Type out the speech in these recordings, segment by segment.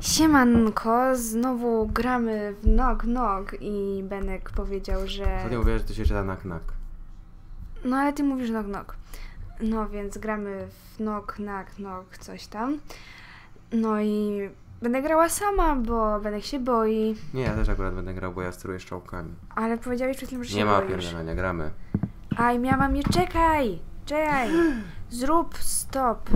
Siemanko, znowu gramy w Nog Nog i Benek powiedział, że... Ostatnio mówiłeś, że to się czyta na knak. No ale ty mówisz Nog Nog. No więc gramy w Nog Nak Nog coś tam. No i będę grała sama, bo Benek się boi. Nie, ja też akurat będę grał, bo ja steruję szczałkami. Ale powiedziałeś przed tym, że się Nie ma boisz. opierdolenia, gramy. Aj, miałam nie czekaj! Czekaj! Zrób stop!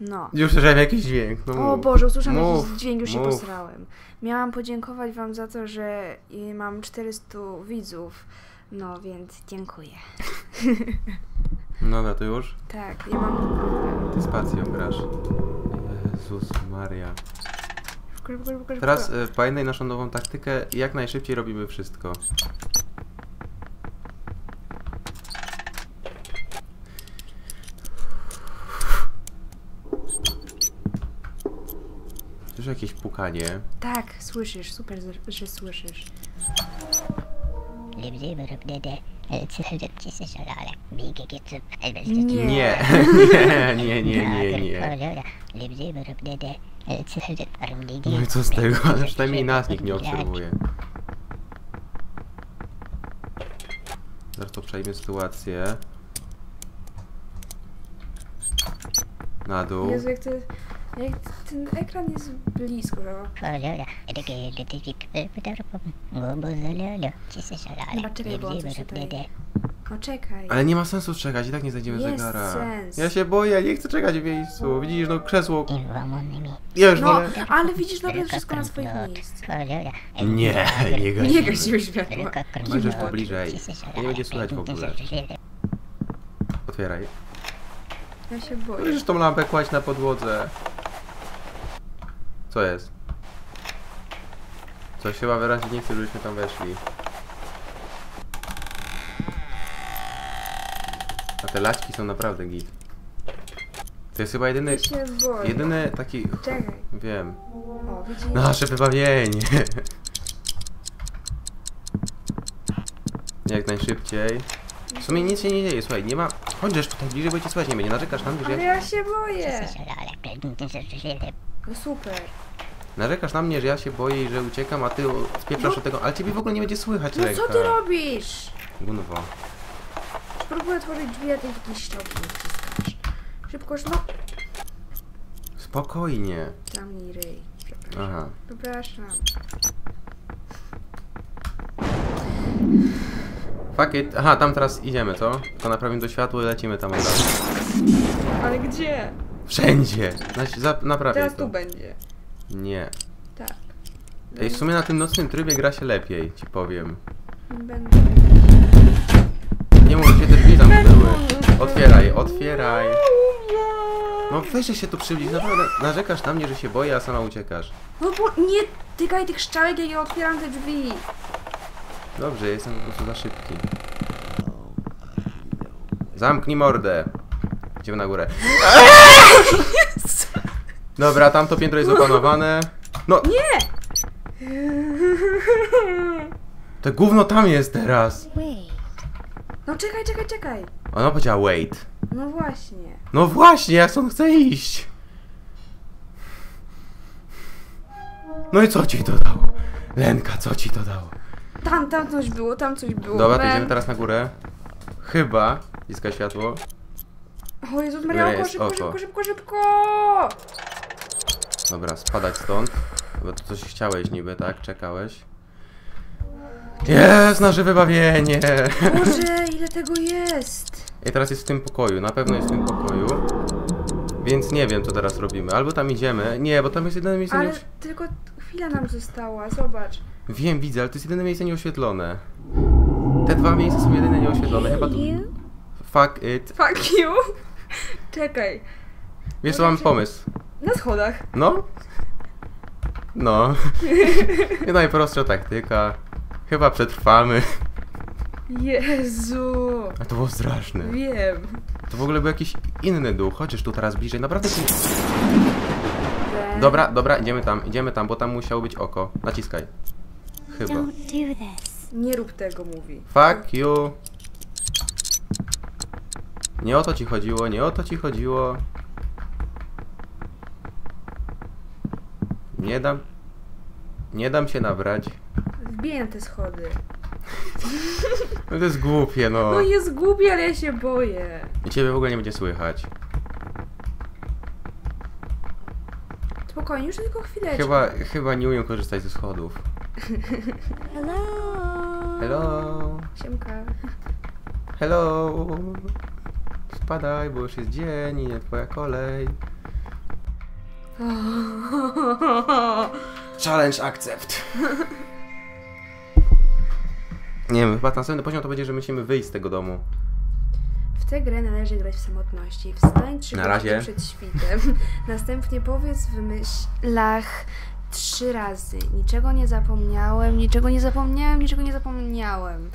No. Już słyszałem jakiś dźwięk, no O. Boże, usłyszałam Mów, jakiś dźwięk, już się mów. posrałem. Miałam podziękować wam za to, że y, mam 400 widzów. No więc dziękuję. No to już? Tak, ja mam... Ty spacją grasz. Jezus Maria. Teraz y, pamiętaj naszą nową taktykę. Jak najszybciej robimy wszystko. Słyszę jakieś pukanie. Tak, słyszysz, super, że- słyszysz. Nie. Nie, nie, nie, nie, nie, bilgi. No i co z tego? Ale przynajmniej nas nikt nie obserwuje. Zaraz to przejmie sytuację. Na dół. Jezu, jak, to, jak ten ekran jest blisko. Bo on coś tutaj-. No czekaj. Ale nie ma sensu czekać, i tak nie znajdziemy Jest zegara. sens. Ja się boję, nie chcę czekać w miejscu. Widzisz, no krzesło. Ja już No, wolę. ale widzisz nagle wszystko na swoich miejscach. Nie, nie gaś. Nie gasiło światła. Możesz pobliżej. Nie będzie słychać w ogóle. Otwieraj. Ja się boję. Możesz tą lampę kłaść na podłodze. Co jest? Coś chyba wyraźnie nie chce, żebyśmy tam weszli. A te laćki są naprawdę git. To jest chyba jedyny, jedyny taki... Czekaj. Wiem. Nasze wybawienie. Jak najszybciej. W sumie nic się nie dzieje, słuchaj, nie ma... Chodź tam bliżej, bo cię słuchać nie będzie. Narzekasz nam, że... Ale ja się boję. No super. Narzekasz na mnie, że ja się boję i że uciekam, a ty spieprzasz od tego, ale ciebie w ogóle nie będzie słychać, No co ty robisz? Gunwo. Próbuję otworzyć drzwi, a ty jakieś nie wciskasz. Szybko, no. Spokojnie. Zamknij ryj. Przepraszam. Aha. Przepraszam. Fuck it. Aha, tam teraz idziemy, co? To naprawimy to światło i lecimy tam od razu. Ale gdzie? Wszędzie. Na, naprawię Teraz to. tu będzie. Nie. Tak. Ej, w sumie na tym nocnym trybie gra się lepiej, ci powiem. Będę. Nie mów, te drzwi zamknęły. Otwieraj, otwieraj. No weź że się tu przybliż, naprawdę narzekasz na mnie, że się boję, a sama uciekasz. No bo nie tykaj tych strzałek, jak ja otwieram te drzwi. Dobrze, jestem po prostu za szybki. Zamknij mordę. Idziemy na górę. Dobra, tamto piętro jest opanowane. No, Nie! to gówno tam jest teraz. No czekaj, czekaj, czekaj. Ona powiedziała wait. No właśnie. No właśnie, ja stąd chcę iść. No i co ci to dało? Lenka, co ci to dało? Tam, tam coś było, tam coś było. Dobra, to idziemy teraz na górę. Chyba. Ściska światło. O Jezus Maria, oko, jest szybko, oko? szybko, szybko, szybko! Dobra, spadać stąd. Bo tu coś chciałeś niby, tak? Czekałeś. Jest nasze wybawienie! Boże, ile tego jest! I teraz jest w tym pokoju, na pewno jest w tym pokoju. Więc nie wiem, co teraz robimy. Albo tam idziemy. Nie, bo tam jest jedyne miejsce Ale tylko chwila nam została, zobacz. Wiem, widzę, ale to jest jedyne miejsce nieoświetlone. Te dwa miejsca są jedyne nieoświetlone. Chyba tu... Fuck it. Fuck you! Czekaj, Wiesz co, mam pomysł. na schodach. No? No. Nie najprostsza taktyka. Chyba przetrwamy. Jezu! A to było straszne. Wiem. To w ogóle był jakiś inny duch. Chociaż tu teraz bliżej. Naprawdę się... Dobra, dobra, idziemy tam, idziemy tam, bo tam musiało być oko. Naciskaj. Chyba. Don't do this. Nie rób tego, mówi. Fuck you. Nie o to ci chodziło, nie o to ci chodziło. Nie dam... Nie dam się nabrać. Wbiję te schody. No to jest głupie, no. No jest głupie, ale ja się boję. I ciebie w ogóle nie będzie słychać. Spokojnie, już tylko chwileczkę. Chyba, chyba nie umiem korzystać ze schodów. Hello. Hello, Siemka. hello. Spadaj, bo już jest dzień i nie twoja kolej. Challenge accept. Nie wiem, chyba następny poziom to będzie, że musimy wyjść z tego domu. W tę grę należy grać w samotności. Wstań trzy Na razie. przed świtem. Następnie powiedz w myślach trzy razy. Niczego nie zapomniałem, niczego nie zapomniałem, niczego nie zapomniałem.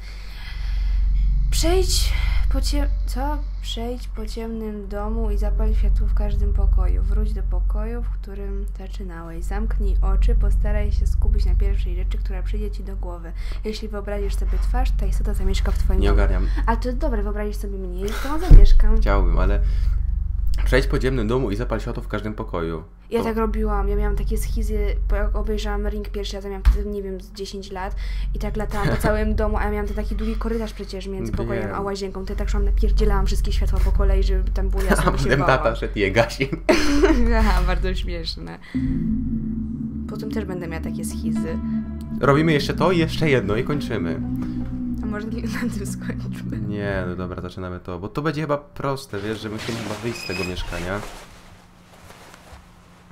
Przejdź po. Co? Przejdź po ciemnym domu i zapal światło w każdym pokoju. Wróć do pokoju, w którym zaczynałeś. Zamknij oczy, postaraj się skupić na pierwszej rzeczy, która przyjdzie ci do głowy. Jeśli wyobrazisz sobie twarz, ta istota zamieszka w twoim Nie domu. ogarniam. A to dobre, wyobrazisz sobie mnie, to zamieszkam. Chciałbym, ale... Przejdź po ciemnym domu i zapal światło w każdym pokoju. Ja To- tak robiłam, ja miałam takie schizy, bo jak obejrzałam Ring pierwszy raz, ja miałam wtedy, nie wiem, z 10 lat i tak latałam po całym domu, a ja miałam ten taki długi korytarz przecież między pokojem Wiem. a łazienką, to ja tak szłam, napierdzielałam wszystkie światła po kolei, żeby tam było jasno, A bo się potem bałam. tata szedł i je gasił. Aha, bardzo śmieszne. Potem też będę miała takie schizy. Robimy jeszcze to i jeszcze jedno i kończymy. Może na tym skończmy. Nie, no dobra, zaczynamy to, bo to będzie chyba proste, wiesz, że musimy chyba wyjść z tego mieszkania.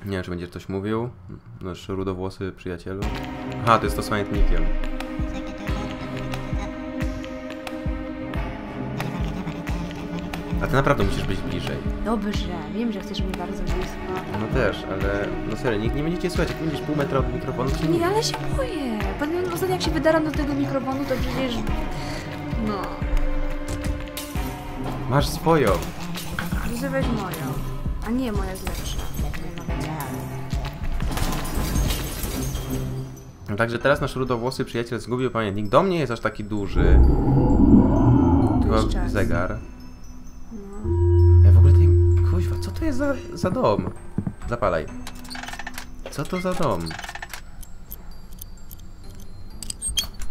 Nie wiem, czy będziesz coś mówił. Nasz rudowłosy przyjacielu. Aha, to jest to z pamiętnikiem. A ty naprawdę musisz być bliżej. Dobrze, wiem, że chcesz mnie bardzo blisko. No też, ale no serio, nikt nie będzie cię słuchać. Jak będziesz pół metra od mikrofonu, Nie, ale się boję. Ostatnio jak się wydaram do tego mikrofonu, to przecież... No... Masz swoją. To weź moją. A nie, moja jest lepsza. Także teraz nasz rudowłosy przyjaciel zgubił pamiętnik. Do mnie jest aż taki duży. Tu jest Chyba czas. zegar. No. Ja w ogóle tej... Kuźwa, co to jest za, za dom? Zapalaj. Co to za dom?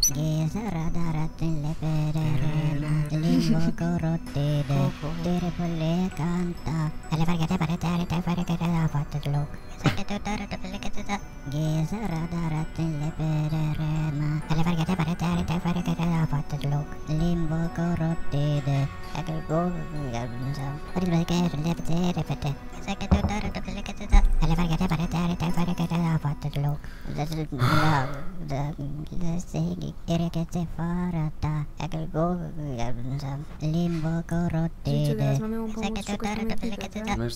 Ski sarada ratille pererena Limbo kurutti de Tirpulle kantaa Älä värkätä parata älä tää värkätä Vaatat luuk Eller verkar det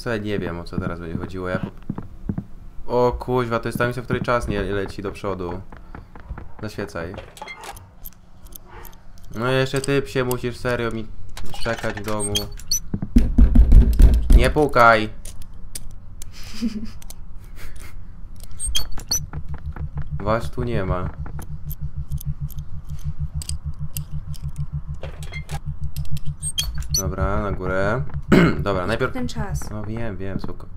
bara nie wiem o co teraz będzie chodziło. Ja O kuźwa, to jest ta misja, w której czas nie leci do przodu. Zaświecaj. No jeszcze ty psie musisz serio mi czekać w domu. Nie pukaj! Was tu nie ma. Dobra, na górę. Dobra, najpierw... Ten czas. No wiem, wiem, spoko.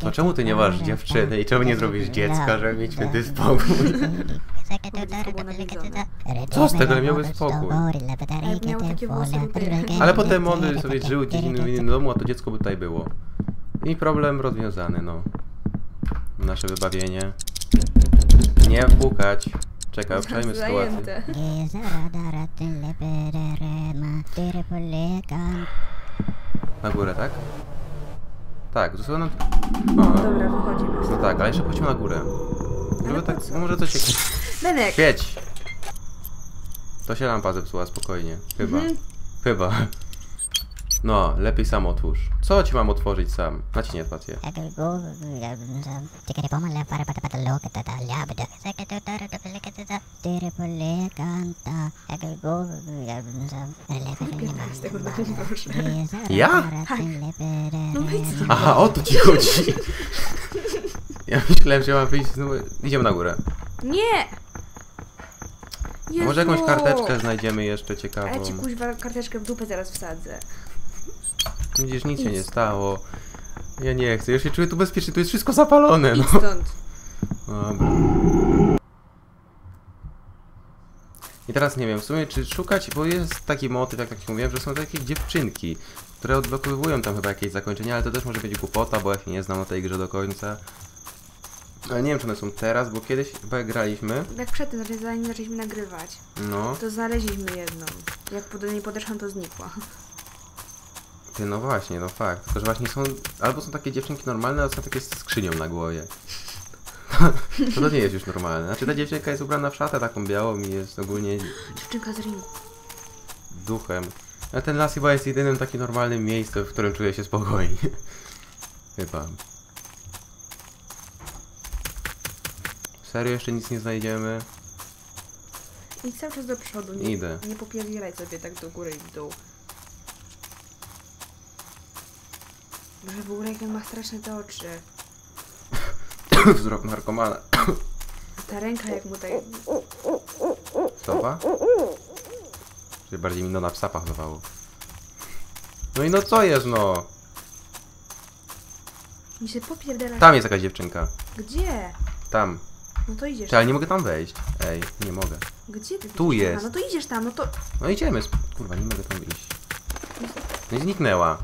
To czemu ty nie masz dziewczyny i czemu nie zrobisz dziecka, żeby mieć wtedy spokój? Co z tego, miałby spokój. Ale potem one sobie żyły gdzieś innym, w innym domu, a to dziecko by tutaj było. I problem rozwiązany, no. Nasze wybawienie. Nie pukać. Czekaj, obczajmy sytuację. Na górę, tak? Tak, zostało nam... O, O, dobra, wychodzimy. no tak, ale jeszcze chodźmy na górę. Żeby tak, no może coś się... Benek! Świeć! To się lampa zepsuła, spokojnie. Chyba. Mhm. Chyba. No, lepiej sam otwórz. Co ci mam otworzyć sam? Naciśnij proszę. Ja? No wyjdź stąd. Aha, o to ci chodzi. Ja myślałem, że mam wyjść znowu. Idziemy na górę. Nie! Jezu! może jakąś karteczkę znajdziemy jeszcze A ja ci ciekawą. kuźwa karteczkę w dupę zaraz wsadzę. Widzisz, nic się nie stało. Ja nie chcę, ja się czuję tu bezpiecznie, tu jest wszystko zapalone, Idź no. stąd. Dobra. I teraz nie wiem, w sumie czy szukać, bo jest taki motyw, jak, jak mówiłem, że są takie dziewczynki, które odblokowują tam chyba jakieś zakończenie, ale to też może być głupota, bo ja się nie znam na tej grze do końca. Ale nie wiem, czy one są teraz, bo kiedyś chyba jak graliśmy, Jak przedtem, zanim zaczęliśmy nagrywać, no, to znaleźliśmy jedną. Jak pod- do niej podeszłam, to znikła. Ty, no właśnie, no fakt, tylko że właśnie są, albo są takie dziewczynki normalne, albo są takie z skrzynią na głowie. To to nie jest już normalne. Znaczy ta dziewczynka jest ubrana w szatę taką białą i jest ogólnie Dziewczynka z ringu. duchem. A ten las chyba jest jedynym takim normalnym miejscem, w którym czuję się spokojnie. chyba. Serio, jeszcze nic nie znajdziemy? Idź cały czas do przodu. Nie, Idę. Nie popierdzielaj sobie tak do góry i w dół. Boże, w ogóle jak on ma straszne te oczy. Wzrok narkomana. A ta ręka jak mu tak... Stopa? Czy bardziej mi no na psa pachnowało. No i no co jest no? Mi się popierdala. Tam jest jakaś dziewczynka. Gdzie? Tam. No to idziesz. Czy, ale nie mogę tam wejść. Ej, nie mogę. Gdzie ty? Tu jest. Aha, no to idziesz tam, no to... No idziemy. Kurwa, nie mogę tam iść. No i zniknęła.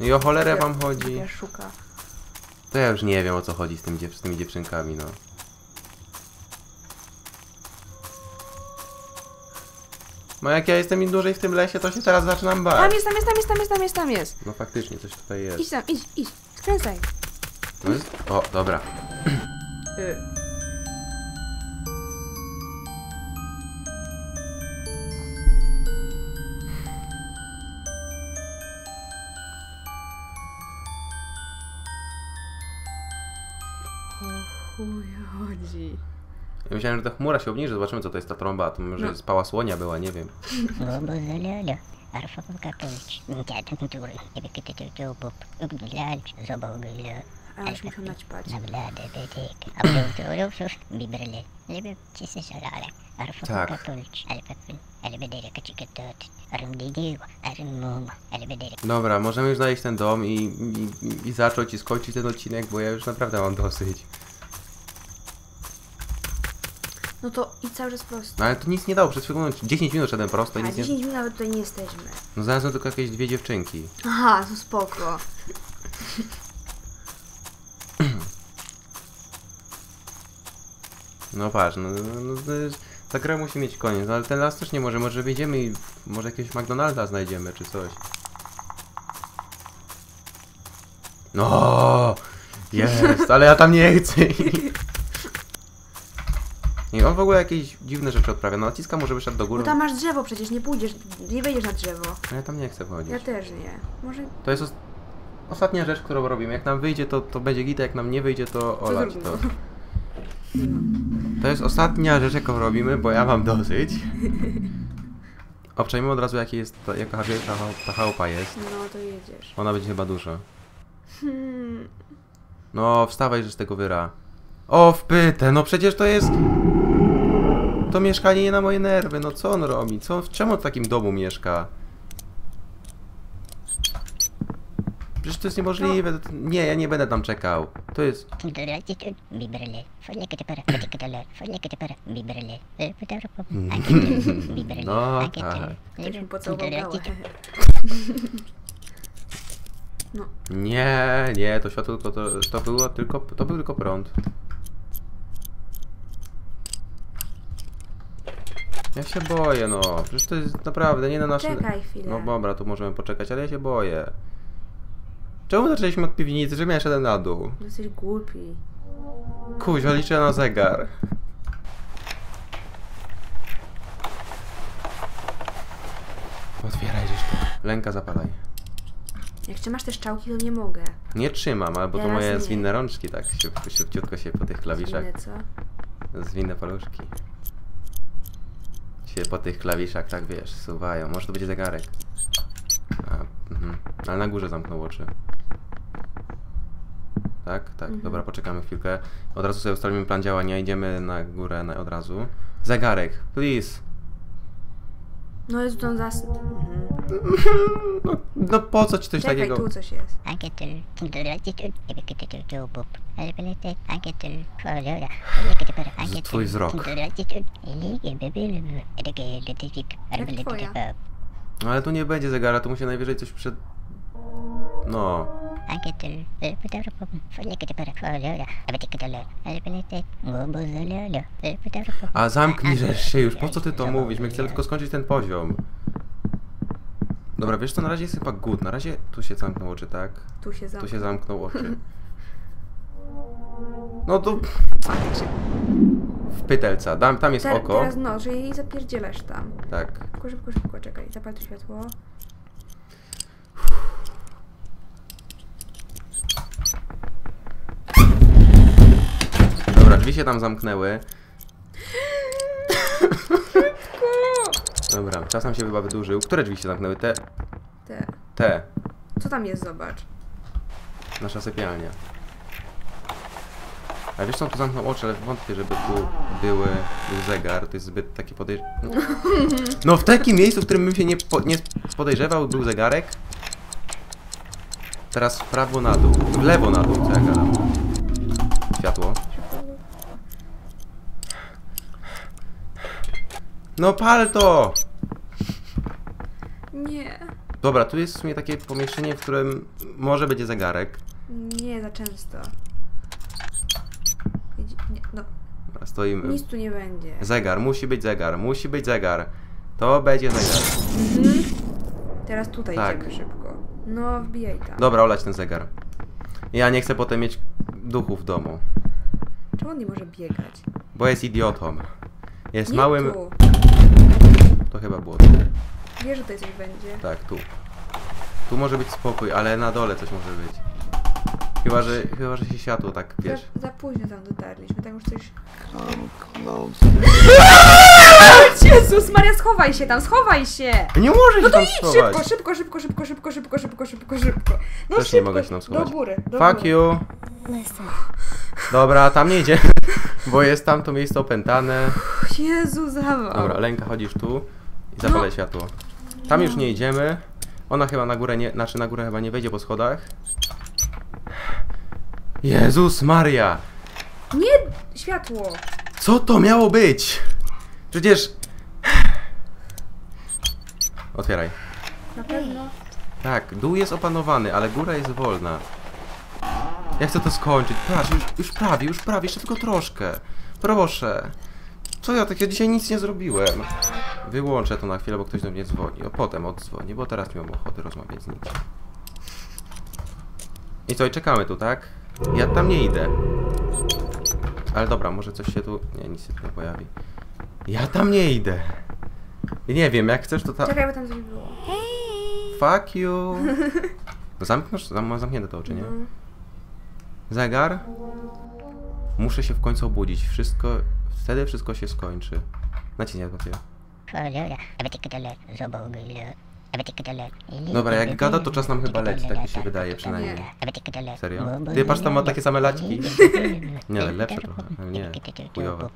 I o cholerę wam chodzi. Ja szuka. To ja już nie wiem o co chodzi z z tymi dziewczynkami, no. No jak ja jestem im dłużej w tym lesie, to się teraz zaczynam Tam bać. jest, tam jest, tam jest, tam jest, tam jest, tam jest. No faktycznie, coś tutaj jest. Idź tam, idź, idź. Skręcaj. No jest... O, dobra. myślałem, że ta chmura się obniży, zobaczymy co to jest ta trąba, to może no. spała słonia była, nie wiem. Tak. tak. Dobra, możemy już znaleźć ten dom i, i, i zacząć i skończyć ten odcinek, bo ja już naprawdę mam dosyć. No to idź cały czas prosto. No ale to nic nie dało, przed chwilą 10 minut szedłem prosto i A nic nie... 10 minut nawet tutaj nie jesteśmy. No znalazłem tylko jakieś dwie dziewczynki. Aha, to spoko. No patrz, no, no, no ta gra musi mieć koniec, no, ale ten las też nie może, może wyjdziemy i może jakiegoś McDonalda znajdziemy, czy coś. No, jest, ale ja tam nie chcę. Nie, on w ogóle jakieś dziwne rzeczy odprawia. No naciska może wyszedł do Bo góry. tam masz drzewo przecież, nie pójdziesz, nie wejdziesz na drzewo. No ja tam nie chcę wchodzić. Ja też nie. Może To jest os- ostatnia rzecz, którą robimy. Jak nam wyjdzie, to, to będzie gita, jak nam nie wyjdzie, to olać to. no. To jest ostatnia rzecz, jaką robimy, bo ja mam dosyć. Obczajmy od razu, jaki jest, to, jaka wielka ta chałupa jest. No to jedziesz. Ona będzie chyba duża. Hmm. No, wstawaj, że z tego wyra. O, wpytę, no przecież to jest to mieszkanie nie na moje nerwy. No co on robi? Co, czemu w takim domu mieszka? Przecież to jest niemożliwe. Nie, ja nie będę tam czekał. To jest... No, tak. Nie, nie, to światło to, to było tylko, to był tylko prąd. Ja się boję, no. Przecież to jest naprawdę nie na naszym... Czekaj chwilę. No dobra, tu możemy poczekać, ale ja się boję. Czemu zaczęliśmy od piwnicy, że ja szedłem na dół? jesteś głupi. Kuźwa, liczę na zegar. Otwieraj żeś Lęka zapalaj. Jak trzymasz te szczałki, to nie mogę. Nie trzymam, albo to Teraz moje nie. zwinne rączki tak szybciutko się po tych klawiszach. Inne co? Zwinne paluszki. Się po tych klawiszach, tak wiesz, suwają. Może to będzie zegarek. A, mhm. Ale na górze zamknął oczy. Tak, tak. Mhm. Dobra, poczekamy chwilkę. Od razu sobie ustalimy plan działania. Idziemy na górę na, od razu. Zegarek, please. No jest to zas... No, no po co ci coś Czekaj, takiego? tu coś jest. No ale tu nie będzie zegara, tu mu się najwyżej coś przed... No. A zamknij się już, po co ty to mówisz? My chcemy tylko skończyć ten poziom. Dobra, wiesz co, na razie jest chyba good. Na razie tu się zamknął oczy, tak? Tu się Tu zamknął. się zamknął oczy. No to... W pytelca, Dam, tam jest Ter- oko. Teraz no, czyli zapierdzielasz tam. Tak. Szybko, szybko, szybko, czekaj. Zapal to światło. Dobra, drzwi się tam zamknęły. Dobra, czas nam się chyba wydłużył. Które drzwi się zamknęły? Te. Te. Te. Co tam jest, zobacz. Nasza sypialnia. A wiesz co, on tu zamknął oczy, ale wątpię, żeby tu były, był zegar. To jest zbyt taki podejrzany. No w takim miejscu, w którym bym się nie, po, nie podejrzewał, był zegarek. Teraz w prawo na dół. W lewo na dół, co ja gadam. Światło. No pal to! Nie. Dobra, tu jest w sumie takie pomieszczenie, w którym może będzie zegarek. Nie, za często. Nie, no, Dobra, stoimy. nic tu nie będzie. Zegar, musi być zegar, musi być zegar. To będzie zegar. Mhm. Teraz tutaj Tak. idziemy szybko. No, wbijaj tam. Dobra, olać ten zegar. Ja nie chcę potem mieć duchów w domu, Czemu on nie może biegać? bo jest idiotą. Jest Nie małym... tu. To chyba było tu. Wie, że tutaj coś będzie. Tak, tu. Tu może być spokój, ale na dole coś może być. Chyba, że, chyba, że się światło tak, wiesz... Za, za późno tam dotarliśmy, tam już coś... Come Jezus Maria, schowaj się tam, schowaj się! Nie może się No to tam idź schować! szybko, szybko, szybko, szybko, szybko, szybko, szybko, szybko, szybko. No Też nie mogę się tam schować. Do góry, do Fuck góry. you! Dobra, tam nie idzie, bo jest tam to miejsce opętane. Jezu, zawał. Dobra, Lenka, chodzisz tu i zapalaj No. światło. Tam już nie idziemy. Ona chyba na górę nie, znaczy na górę chyba nie wejdzie po schodach. Jezus Maria! Nie, światło. Co to miało być? Przecież... Otwieraj. Na pewno. Tak, dół jest opanowany, ale góra jest wolna. Ja chcę to skończyć. Patrz, już, już prawie, już prawie, jeszcze tylko troszkę. Proszę. Co ja tak, ja dzisiaj nic nie zrobiłem. Wyłączę to na chwilę, bo ktoś do mnie dzwoni. O, potem oddzwoni, bo teraz nie mam ochoty rozmawiać z nikim. I co, i czekamy tu, tak? Ja tam nie idę. Ale dobra, może coś się tu... Nie, nic się tu nie pojawi. Ja tam nie idę. Nie wiem, jak chcesz to tam... Czekaj, bo tam coś było. Fuck you. Zamkniesz? Zam, mam zamknięte te oczy, nie? No. Zegar? Muszę się w końcu obudzić. Wszystko... Wtedy wszystko się skończy. Naciśnij papier. Folora, Dobra, jak gada, to czas nam chyba leci, tak mi się wydaje przynajmniej. Serio? Gobuzululu, Ty patrz, tam ma takie same laćki. Nie, lepsze trochę, nie, chujowe.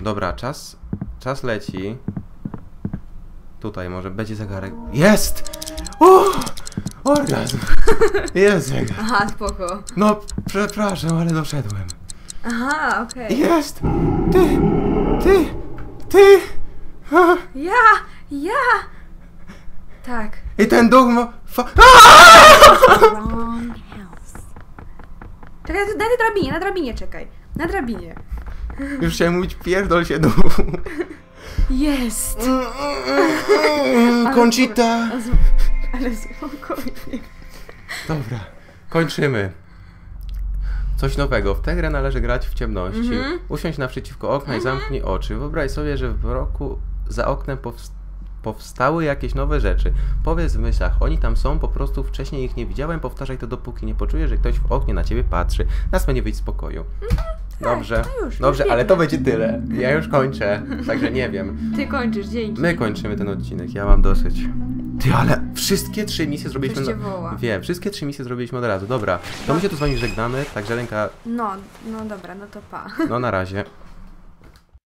Dobra, czas... Czas leci. Tutaj może będzie zegarek. Jest! O! Orgazm! Jest zegar. Aha, spoko. No, przepraszam, ale doszedłem. Aha, okej. Jest! Ty! Ty! Ty! Ja! Ja! Tak. I ten duch ma... Fa... Czekaj, na drabinie, na drabinie czekaj. Na drabinie. Już chciałem mówić pierdol się duch. Jest! Conchita! Ale spokojnie. Dobra, kończymy. Coś nowego. W tę grę należy grać w ciemności. Mhm. Usiądź naprzeciwko okna i zamknij oczy. Wyobraź sobie, że w roku za oknem powst- powstały jakieś nowe rzeczy. Powiedz w myślach, oni tam są, po prostu wcześniej ich nie widziałem. Powtarzaj to dopóki nie poczujesz, że ktoś w oknie na ciebie patrzy. Nas nie wyjść z pokoju. Dobrze, no już, dobrze, już ale to będzie tyle. Ja już kończę, także nie wiem. Ty kończysz, dzięki. My kończymy ten odcinek, ja mam dosyć. Ty, ale wszystkie trzy misje zrobiliśmy... Na- woła. Wiem, wszystkie trzy misje zrobiliśmy od razu. Dobra, to my się tu z wami żegnamy, także ręka, No, no dobra, no to pa. no na razie.